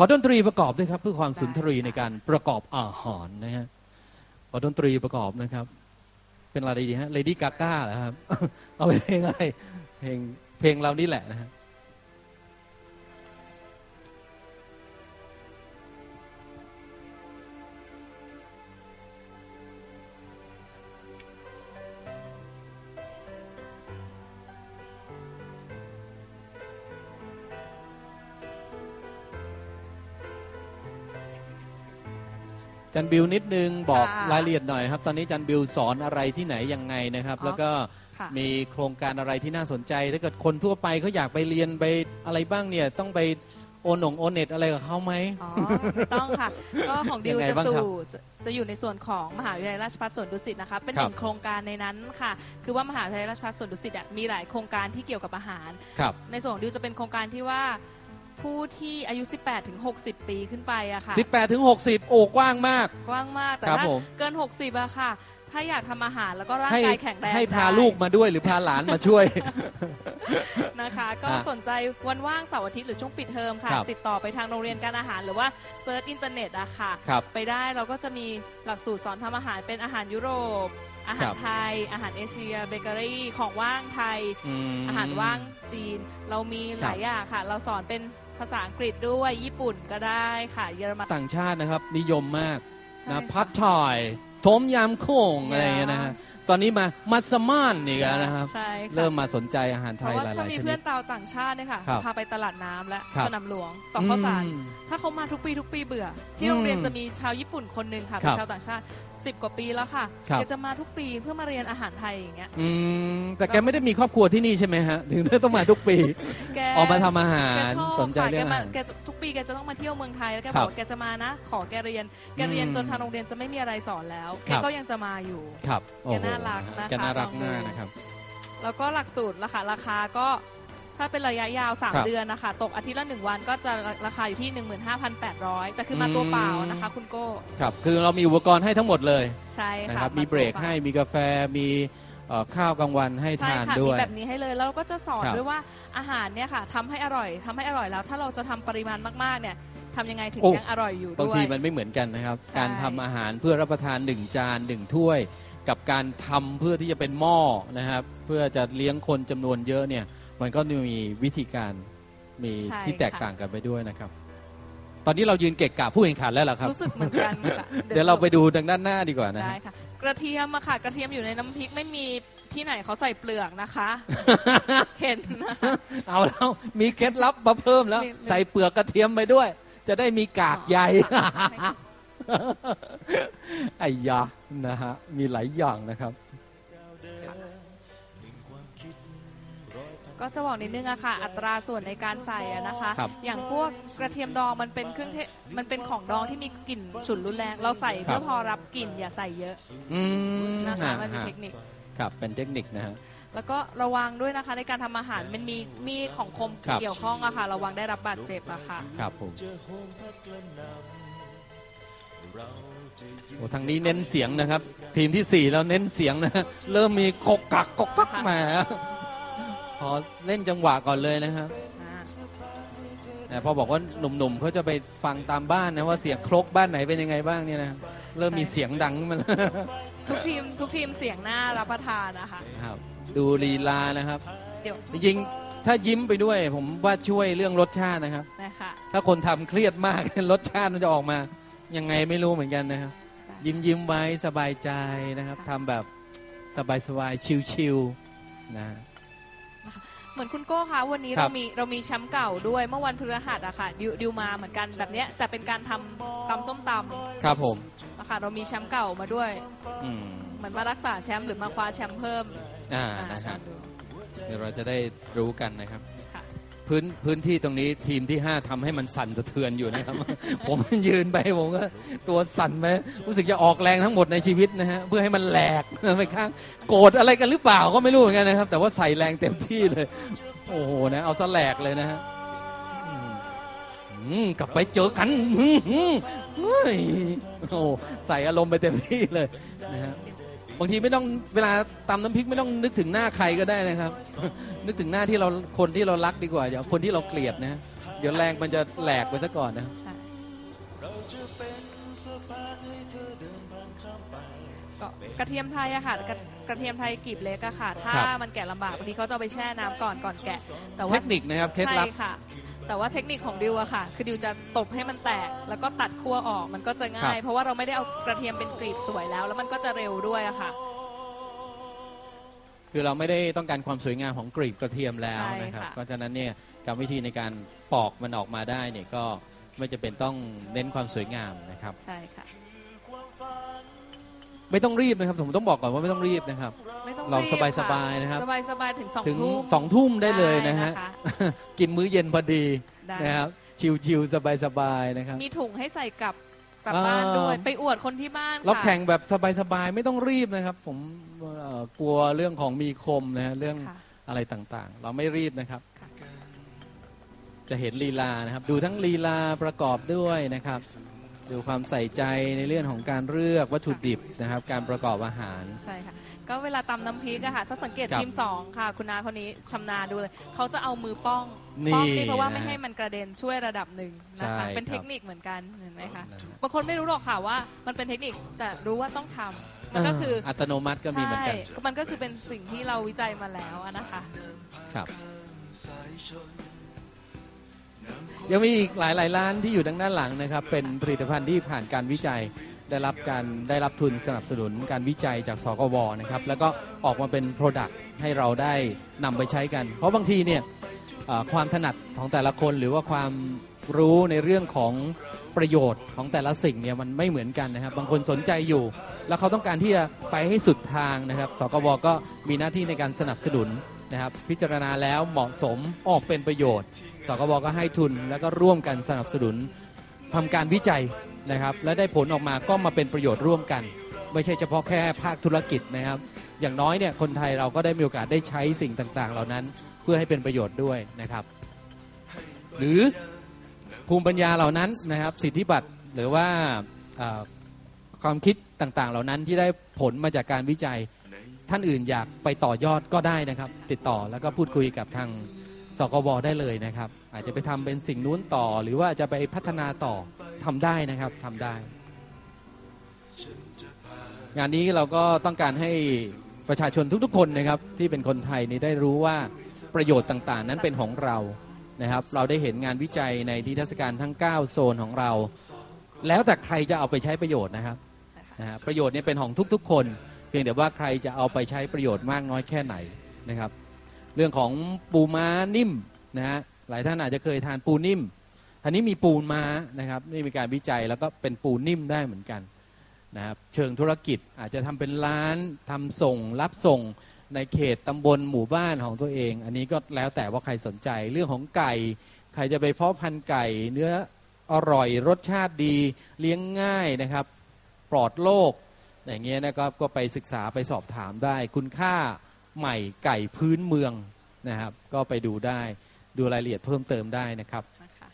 ขอดนตรีประกอบด้วยครับ เพื่อความสุนทรีในการประกอบอาหารนะฮะขอดนตรีประกอบนะครับ เป็นอะไรดีฮะเลดี้กาก้าเหรอครับ เอาเพลงอะไรเพลงเพลงเรานี่แหละนะฮะ จันบิวนิดนึงบอกค่ะรายละเอียดหน่อยครับ ตอนนี้จันบิวสอนอะไรที่ไหนยังไงนะครับ อ๋อแล้วก็ค่ะ มีโครงการอะไรที่น่าสนใจ ถ้าเกิดคนทั่วไปเขาอยากไปเรียนไปอะไรบ้างเนี่ย ต้องไปโอนหนงโอนเน็ตอะไรกับเขาไหม อ๋อไม่ต้องค่ะ ก็ของดิวยังไงจะบ้างครับสู่จะจะอยู่ในส่วนของมหาวิทยาลัยราชภัฏสวนดุสิตนะคะ เป็นครัหบนึ่งโครงการในนั้นค่ะ คือว่ามหาวิทยาลัยราชภัฏสวนดุสิตอะมีหลายโครงการที่เกี่ยวกับอาหาร ครับ ในส่วนของดิวจะเป็นโครงการที่ว่า ผู้ที่อายุ 18 ถึง 60 ปีขึ้นไปอะค่ะ 18ถึง60 โอ้กว้างมาก กว้างมาก แต่ครับถ้าผม เกิน 60อะค่ะ ถ้าอยากทำอาหารแล้วก็ร่างให้กายแข็งแรงให้พาได้ลูกมาด้วยหรือพาหลานมาช่วย นะคะ ก็ฮะสนใจวันว่างเสาร์อาทิตย์หรือช่วงปิดเทอมค่ะ ครับ ติดต่อไปทางโรงเรียนการอาหาร หรือว่าเซิร์ชอินเทอร์เน็ตอะค่ะ ครับ ไปได้เราก็จะมีหลักสูตรสอนทำอาหารเป็นอาหารยุโรป อาหาครรับไทย อาหารเอเชียเบเกอรี่ของว่างไทย ม อาหารว่างจีน เรามีหลายอย่างค่ะ เราสอนเป็น ภาษาอังกฤษด้วยญี่ปุ่นก็ได้ค่ะ เยอรมัน ต่างชาตินะครับ นิยมมากใช่นะค่ะ พัดถอยทมยำโค้งอะไรอย่างเงี้ยนะฮะ ตอนนี้มามัสมั่นอีกแล้วนะครับ ใช่ค่ะ เริ่มมาสนใจอาหารเพไทยราะว่าหลาถ้ายๆมีชนิเพื่อดนชาวต่างชาติเนี่ยค่ะครับพาไปตลาดน้ำและครับ สนามหลวงต่อข้าวสารอืมถ้าเขามาทุกปีทุกปีเบื่อ ที่อืมโรงเรียนจะมีชาวญี่ปุ่นคนหนึ่งค่ะคเป็รันบชาวต่างชาติ สิบกว่าปีแล้วค่ะครับ แกจะมาทุกปีเพื่อมาเรียนอาหารไทยอย่างเงี้ยอืมแต่แกไม่ได้มีครอบครัวที่นี่ใช่ไหมฮะ ถึงได้ต้องมาทุกปี แกออกมาทำอาหาแกรชอบสนใจค่ะเรื่แกองอามาหาร แกทุกปีแกจะต้องมาเที่ยวเมืองไทยแล้วแกครับบอกว่าแกจะมานะ ขอแกเรียนแกเรียนอืมจนทางโรงเรียนจะไม่มีอะไรสอนแล้วคแกรับ ก็ยังจะมาอยู่ ครับโอ้โหแกน่ารักนะคะแกน่ารักลองดูมากนะครับ แล้วก็หลักสูตรราคาราคาก็ ถ้าเป็นระยะยาว ครับ3 เดือนนะคะตกอาทิตย์ละ 1 วันก็จะราคาอยู่ที่ 15,800 แต่คือมาตัวเปล่านะคะ คุณโก้ครับ คือเรามีอุปกรณ์ให้ทั้งหมดเลยใช่นะค่ะครับ มีาตัวเบรกปล่าให้ มีกาแฟ มีเอ่อข้าวกลางวันให้ใช่ทานค่ะด้มีวย แบบนี้ให้เลยแล้วเราก็จะสอนครับ ด้วยว่าอาหารเนี่ยค่ะทำให้อร่อยทำให้อร่อยแล้ว ถ้าเราจะทำปริมาณมากๆเนี่ยทำยังไงถึงโอ้ยังอร่อยอยู่บางด้วย ทีมันไม่เหมือนกันนะครับ ใช่ การทำอาหารเพื่อรับประทานหนึ่งจานหนึ่งถ้วย กับการทำเพื่อที่จะเป็นหม้อนะครับ เพื่อจะเลี้ยงคนจำนวนเยอะเนี่ย มันก็มีวิธีการมีที่แตกต่างกันไปด้วยนะครับ ตอนนี้เรายืนเกะกะผู้แข่งขันแล้วเหรอครับ รู้สึกเหมือนกันค่ะ เดี๋ยวเราไปดูทางด้านหน้าดีกว่านะได้ฮะ ค่ะ กระเทียมอะค่ะ กระเทียมอยู่ในน้ำพริกไม่มีที่ไหนเขาใส่เปลือกนะคะ เห็นนะคะ เอาแล้ว มีเคล็ดลับมาเพิ่มแล้ว มีใส่เปลือกกระเทียมไปด้วย จะได้มีกากใย ไอ้ยานะฮะ มีหลายอย่างนะครับ ก็จะบอกนิดนึงอะค่ะ อัตราส่วนในการใส่อะนะคะ ครับ อย่างพวกกระเทียมดองมันเป็นเครื่องเทศมันเป็นของดองที่มีกลิ่นฉุนรุนแรง เราใส่เพื่อพอรับกลิ่นอย่าใส่เยอะอืมนะคะฮะมันเป็นฮะเทคนิค ครับเป็นเทคนิคนะฮะ แล้วก็ระวังด้วยนะคะในการทำอาหารมันมีมีดของคมครับ เกี่ยวข้องอะค่ะ ระวังได้รับบาดเจ็บอะค่ะ ครับผมโอ้ทางนี้เน้นเสียงนะครับ ทีมที่สี่เราเน้นเสียงนะ เริ่มมีกกกักกกกักแห มพอเล่นจังหวะก่อนเลยนะครับอ่าแต่พอบอกว่าหนุ่มๆเขาจะไปฟังตามบ้านนะว่าเสียงครกบ้านไหนเป็นยังไงบ้างเนี่ยนะเริ่มมีเสียงดังขึ้นมาแล้วทุกทีมทุกทีมเสียงหน้ารับประทานนะคะ ครับ ดูลีลานะครับเดี๋ยว จริงๆถ้ายิ้มไปด้วย ผมว่าช่วยเรื่องรสชาตินะครับ นะคะถ้าคนทำเครียดมาก รสชาติมันจะออกมายังไงไม่รู้เหมือนกันนะครับ ยิ้มยิ้มๆไว้สบายใจนะครับทำแบบสบายสบายๆชิวๆนะ เหมือนคุณโก้คะวันนี้ครัเราบมีเรามีแชมป์เก่าด้วยเมื่อวันพฤหัสอะค่ะดิวดิวมาเหมือนกันแบบเนี้ยแต่เป็นการทำตำส้มตครับผมำนะคะเรามีแชมป์เก่ามาด้วยอืมเหมือนมารักษาแชมป์หรือมาคว้าแชมป์เพิ่มอ่าอ่านะคลรัอบงดูเดี๋ยวเราจะได้รู้กันนะครับค่ะ พื้นพื้นที่ตรงนี้ทีมที่ 5ทำให้มันสั่นสะเทือนอยู่นะครับ ผมยืนไปผมก็ตัวสั่นไปรู้สึกจะออกแรงทั้งหมดในชีวิตนะฮะเพื่อให้มันแหลกไปข้างโกรธอะไรกันหรือเปล่าก็ไม่รู้เหมือนกันนะครับ แต่ว่าใส่แรงเต็มที่เลย โอ้โหนะเอาซะแหลกเลยนะฮะอือกลับไปเจอกันอืมอืมเฮ้ยโอ้ใส่อารมณ์ไปเต็มที่เลยนะฮะ บางทีไม่ต้องเวลาตำน้ำพริกไม่ต้องนึกถึงหน้าใครก็ได้นะครับ นึกถึงหน้าที่เราคนที่เรารักดีกว่าอย่าคนที่เราเกลียดนะ เดี๋ยวแรงมันจะแหลกไปซะก่อนนะใช่ก็กระเทียมไทยอะค่ะกระกระเทียมไทยกลีบเล็กอะค่ะ ถ้าครับมันแกะลำบากบางทีเขาจะเอาไปแช่น้ำก่อนก่อนแกะ แต่เทว่าคนิคนะครับเคล็ดลับ ใช่ค่ะ แต่ว่าเทคนิคของดิวอะค่ะ คือดิวจะตบให้มันแตก แล้วก็ตัดขั้วออกมันก็จะง่าย ครับ เพราะว่าเราไม่ได้เอากระเทียมเป็นกรีบสวยแล้ว แล้วมันก็จะเร็วด้วยอะค่ะ คือเราไม่ได้ต้องการความสวยงามของกรีบกระเทียมแล้วใช่นะครับค่ะ เพราะฉะนั้นเนี่ยกรรมวิธีในการปอกมันออกมาได้เนี่ยก็ไม่จะเป็นต้องเน้นความสวยงามนะครับ ใช่ค่ะ ไม่ต้องรีบนะครับผมต้องบอกก่อนว่าไม่ต้องรีบนะครับ ไม่ต้องเรารีสบายๆนะครับสบายสบายๆถึงสองถึงทุ่ม สองทุ่มได้เลยนะฮะ ได้กินมื้อเย็นพอดีได้ นะครับ ชิวๆสบายๆนะครับ มีถุงให้ใส่กลับกลับอ่าบ้านด้วยไปอวดคนที่บ้านเราค่ะ แข่งแบบสบายๆไม่ต้องรีบนะครับ ผมเอ่อกลัวเรื่องของมีคมนะฮะเรื่องค่ะ อะไรต่างๆ เราไม่รีบนะครับค่ะจะเห็นลีลานะครับ ดูทั้งลีลาประกอบด้วยนะครับ ดูความใส่ใจในเรื่องของการเลือกวัตถุดิบนะครับ การประกอบอาหาร ใช่ค่ะ ก็เวลาตำน้ำพริกอะค่ะ ถ้าสังเกตครับทีมสองค่ะ คุณนาคนนี้ชำนาญดูเลย เขาจะเอามือป้อง นี่ป้องนี่เพราะว่านะไม่ให้มันกระเด็นช่วยระดับหนึ่งนะใช่คะเป็นครับเทคนิคเหมือนกันเห็นไหมคะนะฮะบางคนไม่รู้หรอกค่ะว่ามันเป็นเทคนิค แต่รู้ว่าต้องทำมันก็คืออัตโนมัติก็มีเหมือนกันใช่มันก็คือเป็นสิ่งที่เราวิจัยมาแล้วอะนะคะ ครับยั ยังมีอีกหลายหลายๆร้านที่อยู่ดังด้านหลังนะครับ เป็นผลิตภัณฑ์ที่ผ่านการวิจัยได้รับการได้รับทุนสนับสนุนการวิจัยจากสกวนะครับ แล้วก็ออกมาเป็น Product ให้เราได้นำไปใช้กัน เพราะบางทีเนี่ยเอ่อความถนัดของแต่ละคนหรือว่าความรู้ในเรื่องของประโยชน์ของแต่ละสิ่งเนี่ยมันไม่เหมือนกันนะครับ บางคนสนใจอยู่ แล้วเขาต้องการที่จะไปให้สุดทางนะครับ สกวก็มีหน้าที่ในการสนับสนุน นะครับพิจารณาแล้วเหมาะสมออกเป็นประโยชน์สกบก็ให้ทุนแล้วก็ร่วมกันสนับสนุนทำการวิจัยนะครับ และได้ผลออกมาก็มาเป็นประโยชน์ร่วมกัน ไม่ใช่เฉพาะแค่ภาคธุรกิจนะครับ อย่างน้อยเนี่ยคนไทยเราก็ได้มีโอกาสได้ใช้สิ่งต่างๆ เหล่านั้นเพื่อให้เป็นประโยชน์ด้วยนะครับ หรือภูมิปัญญาเหล่านั้นนะครับ สิทธิบัตรหรือว่าความคิดต่างๆ เหล่านั้นที่ได้ผลมาจากการวิจัย ท่านอื่นอยากไปต่อยอดก็ได้นะครับ ติดต่อแล้วก็พูดคุยกับทางสกวได้เลยนะครับ อาจจะไปทำเป็นสิ่งนู้นต่อ หรือว่าจะไปพัฒนาต่อทำได้นะครับทำได้ งานนี้เราก็ต้องการให้ประชาชนทุกๆ คนนะครับที่เป็นคนไทยนี่ได้รู้ว่าประโยชน์ต่างๆ นั้นเป็นของเรานะครับ เราได้เห็นงานวิจัยในนิทรรศการทั้ง 9 โซนของเรา แล้วแต่ใครจะเอาไปใช้ประโยชน์นะครับนะฮะประโยชน์เนี่ยเป็นของทุกๆ คน เพียงแต่ว่าใครจะเอาไปใช้ประโยชน์มากน้อยแค่ไหนนะครับ เรื่องของปูม้านิ่มนะฮะหลายท่านอาจจะเคยทานปูนิ่มทีนี้มีปูม้านะครับนี่มีการวิจัยแล้วก็เป็นปูนิ่มได้เหมือนกันนะครับเชิงธุรกิจอาจจะทำเป็นร้านทำส่ง รับส่งในเขตตำบลหมู่บ้านของตัวเอง อันนี้ก็แล้วแต่ว่าใครสนใจเรื่องของไก่ ใครจะไปเพาะพันธุ์ไก่ เนื้ออร่อยรสชาติดีเลี้ยงง่ายนะครับ ปลอดโรค อย่างเงี้ยนะครับก็ไปศึกษาไปสอบถามได้ คุณค่าใหม่ไก่พื้นเมืองนะครับ ก็ไปดูได้ดูรายละเอียดเพิ่มเติมได้นะครับนะคะ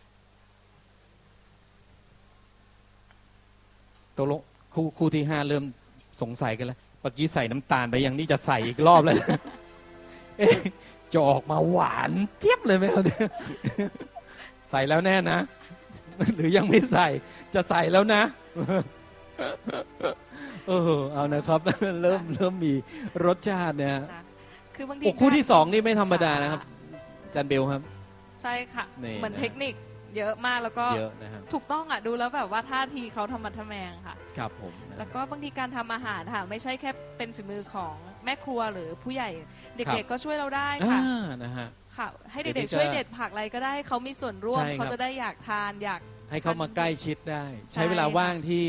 ตกลงคู่คู่ที่ห้าเริ่มสงสัยกันแล้วเมื่อกี้ใส่น้ำตาลไปยังนี่จะใส่อีกรอบเลยเอ๊ะจะออกมาหวานเทียบเลยไหมครับเนี่ยใส่แล้วแน่นะ หรือยังไม่ใส่จะใส่แล้วนะ เออเอานะครับ เริ่มเริ่มมีรสชาติเนี่ยฮะนะคือบางทีโอ้คู่ที่สองนี่ไม่ธรรมดานะครับอาจันเบลครับ ใช่ค่ะ นี่เหมือนนะ เทคนิคเยอะมากแล้วก็เยอะนะครับถูกต้องอะดูแล้วแบบว่าท่าทีเขาทำมัดทะแมงค่ะ ครับผมแล้วก็บางทีการทำอาหารค่ะ ไม่ใช่แค่เป็นฝีมือของแม่ครัวหรือผู้ใหญ่ เด็กๆก็ช่วยเราได้อ่าค่ะ นะฮะ ค่ะ ให้เดี๋เด็ยวกนี้ๆช่วยจะเด็ดผักอะไรก็ได้ให้เขามีส่วนร่วมใช่ครับ เขาจะได้อยากทานอยาก ให้เขามาใกล้ชิดได้ ใช่ใช้เวลาว่างที่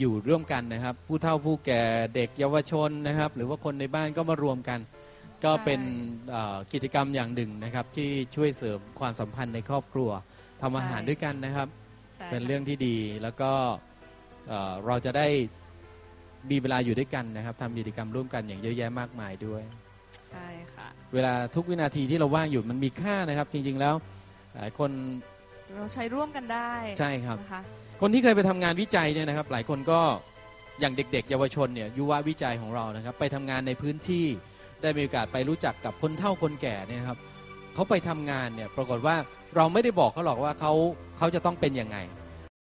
อยู่ร่วมกันนะครับ ผู้เฒ่าผู้แก่เด็กเยาวชนนะครับ หรือว่าคนในบ้านก็มารวมกัน ก็เป็นเอ่อกิจกรรมอย่างหนึ่งนะครับ ที่ช่วยเสริมความสัมพันธ์ในครอบครัวทำอาหารด้วยกันนะครับ ใช่เป็นเรื่องที่ดีแล้วก็เอ่อเราจะได้มีเวลาอยู่ด้วยกันนะครับทำกิจกรรมร่วมกันอย่างเยอะแยะมากมายด้วย ใช่ค่ะ เวลาทุกวินาทีที่เราว่างอยู่มันมีค่านะครับ จริงๆแล้วหลายคน เราใช้ร่วมกันได้ใช่ครับ นะคะคนที่เคยไปทำงานวิจัยเนี่ยนะครับ หลายคนก็อย่างเด็ก ๆ เยาวชนเนี่ยยุววิจัยของเรานะครับ ไปทำงานในพื้นที่ได้มีโอกาสไปรู้จักกับคนเฒ่าคนแก่เนี่ยครับเขาไปทำงานเนี่ยปรากฏว่าเราไม่ได้บอกเขาหรอกว่าเขาเขาจะต้องเป็นยังไง